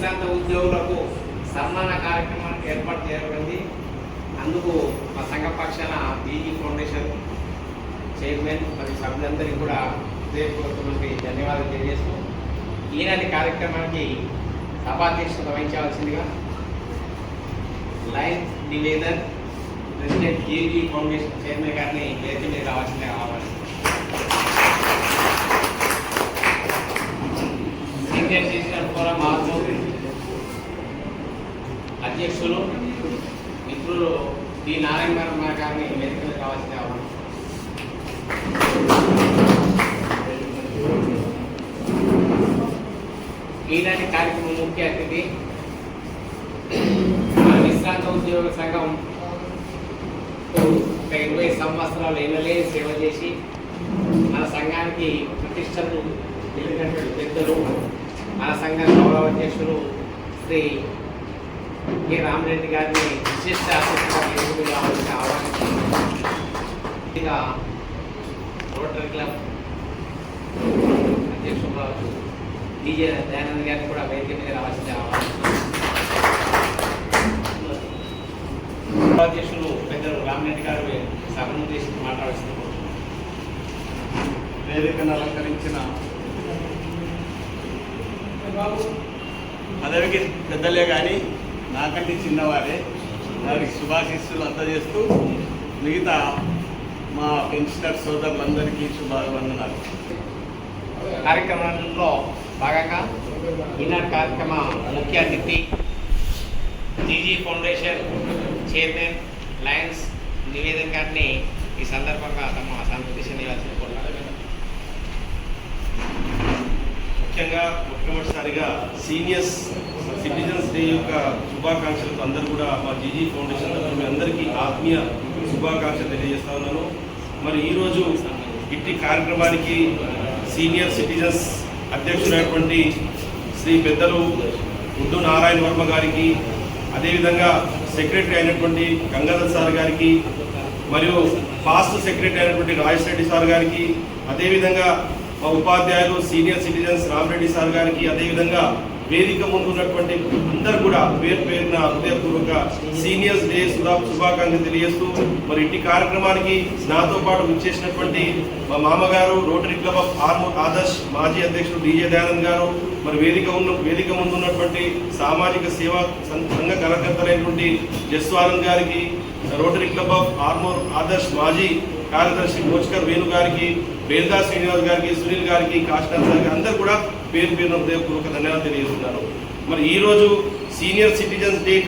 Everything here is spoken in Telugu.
విశ్రాంత ఉద్యోగులకు సన్మాన కార్యక్రమానికి ఏర్పాటు చేయబడింది. అందుకు మా సంఘ పక్షాన బీజీ ఫౌండేషన్ చైర్మన్ మరియు సభ్యులందరికీ కూడా హృదయపూర్వకమైన ధన్యవాదాలు తెలియజేస్తూ ఈనాటి కార్యక్రమానికి సభాధ్యక్షత వహించవలసిందిగా lion Nivedan president GG foundation chairman గారిని వేదిక మీద రావాల్సిందిగా కావాలి సీనియర్ ఫోరం ఆర్మూర్ అధ్యక్షులు మిత్రులు డి. నారాయణ గారిని వేదిక కావాల్సిన రావాల్సిన ఈనాటి కార్యక్రమం ముఖ్య అతిథి మన విశ్రాంత ఉద్యోగ సంఘం ఒక ఇరవై సంవత్సరాలు ఎమ్మెల్యే సేవ చేసి మన సంఘానికి ప్రతిష్టలు తెలిపినటువంటి పెద్దలు మన సంఘ గౌరవ అధ్యక్షులు శ్రీ కె రామరెడ్డి గారిని విశిష్ట అతిథిగా ఆహ్వానించి రోటరీ క్లబ్ అధ్యక్షులు డీజే దయానంద్ గారిని కూడా వేదిక మీద రావాల్సిన ఆహ్వానం అధ్యక్షులు పెద్దలు రామరెడ్డి గారు సభను ఉద్దేశించి మాట్లాడుతున్నారు. వేదికను అలంకరించిన పదవికి పెద్దలే కానీ నాకంటే చిన్నవారే. వారికి శుభాశీస్సులు అందజేస్తూ మిగతా మా పెన్షనర్ సోదరులందరికీ శుభాభివందనాలు. కార్యక్రమంలో భాగంగా ఈనాటి కార్యక్రమ ముఖ్య అతిథి GG foundation chairman lions Nivedan గారిని ఈ సందర్భంగా తమ ఇవ్వాల్సిన ముఖ్యంగా మొట్టమొదటిసారిగా సీనియర్స్ సిటిజన్స్ డే యొక్క శుభాకాంక్షలకు అందరూ కూడా మా జీజీ ఫౌండేషన్ తరఫున మీ అందరికీ ఆత్మీయ శుభాకాంక్షలు తెలియజేస్తా ఉన్నాను. మరి ఈరోజు ఇట్టి కార్యక్రమానికి సీనియర్ సిటిజన్స్ అధ్యక్షుడైనటువంటి శ్రీ పెద్దలు ఉడ్డు నారాయణ వర్మ గారికి అదేవిధంగా సెక్రటరీ అయినటువంటి గంగాధర్ సార్ గారికి మరియు ఫాస్ట్ సెక్రటరీ అయినటువంటి రాజేష్ రెడ్డి సార్ గారికి అదేవిధంగా మా ఉపాధ్యాయులు సీనియర్ సిటిజన్స్ రామరెడ్డి సార్ గారికి అదేవిధంగా వేదిక ముందు ఉన్నటువంటి అందరు కూడా పేరు పేరున హృదయపూర్వక సీనియర్స్ డే శుభాకాంక్షలు తెలియజేస్తూ మరి ఇంటి కార్యక్రమానికి నాతో పాటు వచ్చేసినటువంటి మా మామగారు rotary club of Armoor Adarsh మాజీ అధ్యక్షుడు డిజే దయానంద్ గారు మరి వేదిక ఉన్న వేదిక ముందు ఉన్నటువంటి సామాజిక సేవా సం- సంఘ కార్యకర్తలైనటువంటి జస్వానంద్ గారికి rotary club of Armoor Adarsh మాజీ కార్యదర్శి భోజ్కర్ వేణు గారికి వేల్దా శ్రీనివాస్ గారికి సునీల్ గారికి కాశీనాథ్ గారికి అందరు కూడా పేరు పేరున హృదయపూర్వక ధన్యవాదాలు తెలియజేస్తున్నాను. మరి ఈరోజు సీనియర్ సిటిజన్స్ డే